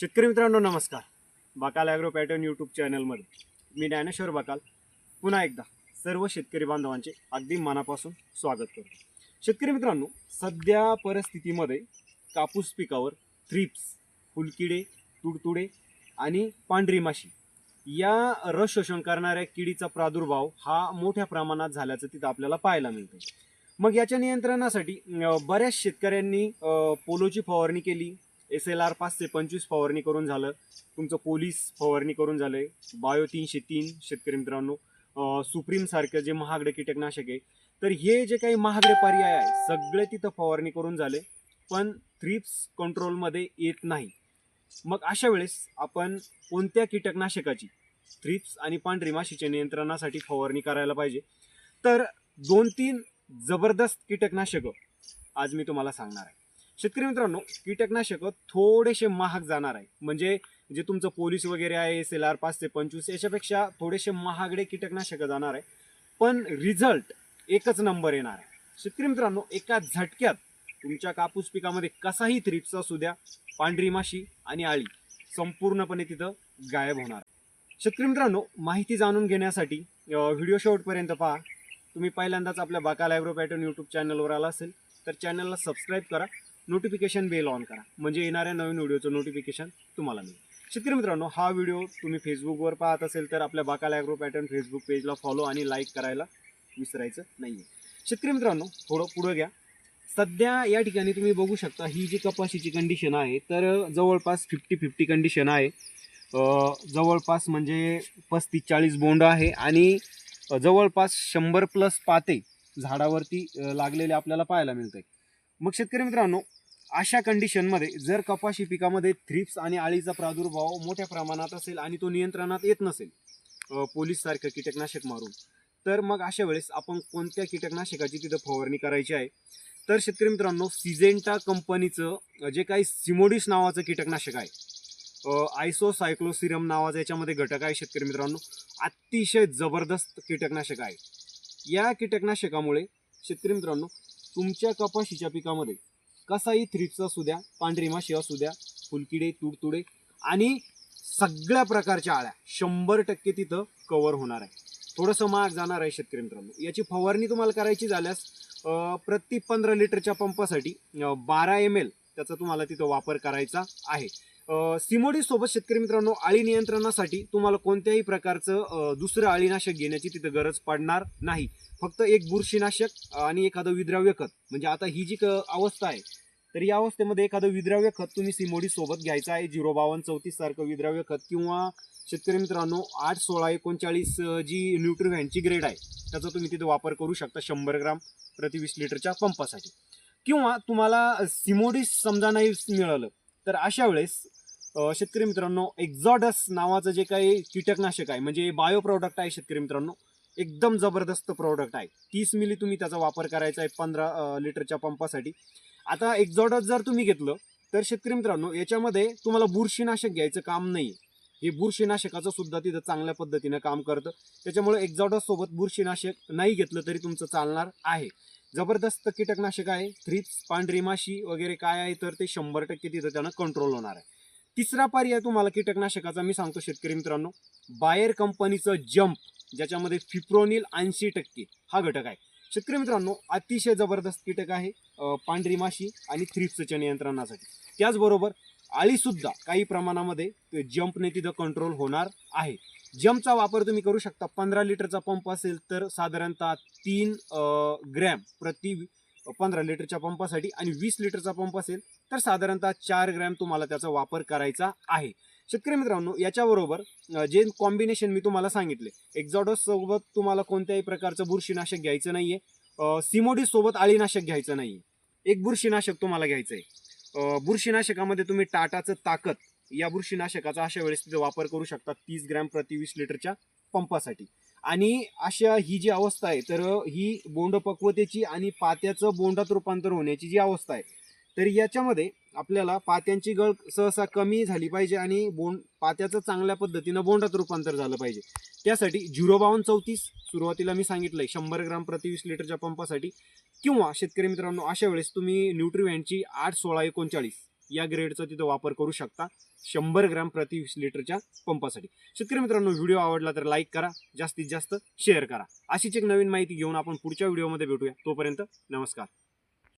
शेतकरी मित्रांनो नमस्कार. बाकाल ॲग्रो पॅटर्न यूट्यूब चॅनलमध्ये. मी ज्ञानेश्वर बाकाल. पुन्हा एकदा सर्व शेतकरी बांधवांचे अगदी मनापासून स्वागत करतो. शेतकरी मित्रांनो सध्या परिस्थितीमध्ये कापूस पिकावर थ्रिप्स फुलकिडे तुडतुडे आणि पांढरी माशी या रस शोषण करणाऱ्या किडीचा प्रादुर्भाव हा मोठ्या प्रमाणात झाल्याचं तिथं आपल्याला पाहायला मिळतं मग याच्या नियंत्रणासाठी बऱ्याच शेतकऱ्यांनी पोलोची फवारणी केली एस एल आर पाचशे पंचवीस फवारणी करून झालं. तुमचं पोलीस फवारणी करून झालंय. बायो तीनशे तीन शेतकरी मित्रांनो सुप्रीमसारखं सुप्रीम सारखं जे महागडे कीटकनाशक आहे तर हे जे काही महागडे पर्याय आहे सगळे तिथं फवारणी करून झाले पण थ्रिप्स कंट्रोलमध्ये येत नाही. मग अशा वेळेस आपण कोणत्या कीटकनाशकाची थ्रिप्स आणि पांढरी माशीच्या नियंत्रणासाठी फवारणी करायला पाहिजे? तर दोन तीन जबरदस्त कीटकनाशकं आज मी तुम्हाला सांगणार आहे. शेतकरी मित्रांनो कीटकनाशकं थोडेसे महाग जाणार आहे. म्हणजे जे तुमचं पोलीस वगैरे आहे एस एल आर पाचशे पंचवीस याच्यापेक्षा थोडेसे महागडे कीटकनाशकं जाणार आहे. पण रिझल्ट एकच नंबर येणार आहे. शेतकरी मित्रांनो एका झटक्यात तुमच्या कापूस पिकामध्ये कसाही थ्रिप्स असू द्या पांढरी माशी आणि आळी संपूर्णपणे तिथं गायब होणार शेतकरी मित्रांनो माहिती जाणून घेण्यासाठी व्हिडिओ शेवटपर्यंत पहा. तुम्ही पहिल्यांदाच आपल्या बाका लायब्रो पॅटर्न यूट्यूब चॅनलवर आला असेल तर चॅनलला सबस्क्राईब करा. नोटिफिकेशन बेल ऑन करा. म्हणजे येणाऱ्या नवीन व्हिडिओचं नोटिफिकेशन तुम्हाला मिळेल. शेतकरी मित्रांनो हा व्हिडिओ तुम्ही फेसबुकवर पाहत असेल तर आपल्या बाकाल ॲग्रो पॅटर्न फेसबुक पेजला फॉलो आणि लाईक करायला विसरायचं नाही आहे शेतकरी मित्रांनो थोडं पुढं घ्या. सध्या या ठिकाणी तुम्ही बघू शकता ही जी कपाशीची कंडिशन आहे तर जवळपास फिफ्टी फिफ्टी कंडिशन आहे. जवळपास म्हणजे पस्तीस चाळीस बोंड आहे आणि जवळपास शंभर प्लस पाते झाडावरती लागलेले आपल्याला पाहायला मिळते मग शेतकरी मित्रांनो अशा कंडिशनमध्ये जर कपाशी पिकामध्ये थ्रिप्स आणि आळीचा प्रादुर्भाव मोठ्या प्रमाणात असेल आणि तो नियंत्रणात येत नसेल पोलीससारखं कीटकनाशक मारून तर मग अशा वेळेस आपण कोणत्या कीटकनाशकाची तिथं फवारणी करायची आहे? तर शेतकरी मित्रांनो सिजेंटा कंपनीचं जे काही सिमोडिस नावाचं कीटकनाशक आहे आयसोसायक्लोसिरम नावाचा याच्यामध्ये घटक आहे शेतकरी मित्रांनो अतिशय जबरदस्त कीटकनाशक आहे. या कीटकनाशकामुळे शेतकरी मित्रांनो तुमच्या कपाशीच्या पिकामध्ये कसाही थ्रिप्स असू द्या पांढरी माशी असू द्या फुलकिडे तुडतुडे आणि सगळ्या प्रकारच्या आळ्या शंभर टक्के तिथं कवर होणार आहे. थोडंसं महाग जाणार आहे शेतकरी मित्रांनो. याची फवारणी तुम्हाला करायची झाल्यास प्रति पंधरा लिटरच्या पंपासाठी बारा एम एल त्याचा तुम्हाला तिथं वापर करायचा आहे. सिमोडी सोबत शेतकरी मित्रांनो आळी नियंत्रणासाठी तुम्हाला कोणत्याही प्रकारचं दुसरं आळीनाशक घेण्याची तिथं गरज पडणार नाही. फक्त एक बुरशीनाशक आणि एखादं विद्राव्य खत. म्हणजे आता ही जी क- अवस्था आहे तर या अवस्थेमध्ये एखादं विद्राव्य खत तुम्ही सिमोडी सोबत घ्यायचं आहे. झिरो बावन्न चौतीस सारखं विद्राव्य खत किंवा शेतकरी मित्रांनो आठ सोळा एकोणचाळीस जी न्यूट्रिव्हॅनची ग्रेड आहे त्याचा तुम्ही तिथे वापर करू शकता शंभर ग्राम प्रति वीस लिटरच्या पंपासाठी. किंवा तुम्हाला सिमोडी समजा नाही मिळालं तर अशा वेळेस शेतकरी मित्रांनो एक्झॉडस नावाचं जे काही कीटकनाशक आहे म्हणजे बायो प्रॉडक्ट आहे शेतकरी मित्रांनो एकदम जबरदस्त प्रॉडक्ट आहे. तीस मिली तुम्ही त्याचा वापर करायचा आहे पंधरा लिटरच्या पंपासाठी. आता एक्झॉडस जर तुम्ही घेतलं तर शेतकरी मित्रांनो याच्यामध्ये तुम्हाला बुरशीनाशक घ्यायचं काम नाही हे बुरशीनाशकाचं सुद्धा तिथं चांगल्या पद्धतीनं काम करतं. त्याच्यामुळे एक्झॉडस सोबत बुरशीनाशक नाही घेतलं तरी तुमचं चालणार आहे. जबरदस्त कीटकनाशक आहे. थ्रीप्स पांढरी माशी वगैरे काय आहे तर ते शंभर टक्के तिथं त्यानं कंट्रोल होणार आहे. तिसरा पर्याय तुम्हाला कीटकनाशकाचा मी सांगतो शेतकरी मित्रांनो. बायर कंपनीचं जम्प ज्याच्यामध्ये फिप्रोनिल ऐंशी टक्के हा घटक आहे. शेतकरी मित्रांनो अतिशय जबरदस्त कीटक आहे पांढरी माशी आणि थ्रिप्सच्या नियंत्रणासाठी. त्याचबरोबर आळीसुद्धा काही प्रमाणामध्ये जंपने जम्पने तिथं कंट्रोल होणार आहे. जम्पचा वापर तुम्ही करू शकता. पंधरा लिटरचा पंप असेल तर साधारणतः तीन ग्रॅम प्रति पंधरा लिटरच्या पंपासाठी आणि वीस लिटरचा पंप असेल तर साधारणतः चार ग्रॅम तुम्हाला त्याचा वापर करायचा आहे. शेतकरी मित्रांनो याच्याबरोबर जे कॉम्बिनेशन मी तुम्हाला सांगितले एक्झॉडोससोबत तुम्हाला कोणत्याही प्रकारचं बुरशीनाशक घ्यायचं नाहीये सिमोडी सोबत आळीनाशक घ्यायचं नाही एक बुरशीनाशक तुम्हाला घ्यायचं आहे बुरशीनाशकामध्ये तुम्ही टाटाचं ताकद या बुरशीनाशकाचा अशा वेळेस तिथे वापर करू शकता तीस ग्रॅम प्रति वीस लिटरच्या. पंपासाठी. आणि अशा ही जी अवस्था आहे तर ही बोंड पक्वतेची आणि पात्याचं बोंडात रूपांतर होण्याची जी अवस्था आहे तर याच्यामध्ये आपल्याला पात्यांची गळ सहसा कमी झाली पाहिजे आणि बोंड पात्याचं चांगल्या पद्धतीनं बोंडात रूपांतर झालं पाहिजे. त्यासाठी झिरो बावन्न चौतीस सुरुवातीला मी सांगितलंय शंभर ग्राम प्रति वीस लिटरच्या पंपासाठी किंवा शेतकरी मित्रांनो अशा वेळेस तुम्ही न्यूट्रिव्हॅनची आठ सोळा एकोणचाळीस या ग्रेडचा तिथं वापर करू शकता शंभर ग्रॅम प्रति वीस लिटरच्या पंपासाठी. शेतकरी मित्रांनो व्हिडिओ आवडला तर लाईक करा जास्तीत जास्त शेअर करा. अशीच एक नवीन माहिती घेऊन आपण पुढच्या व्हिडिओमध्ये भेटूया. तोपर्यंत नमस्कार.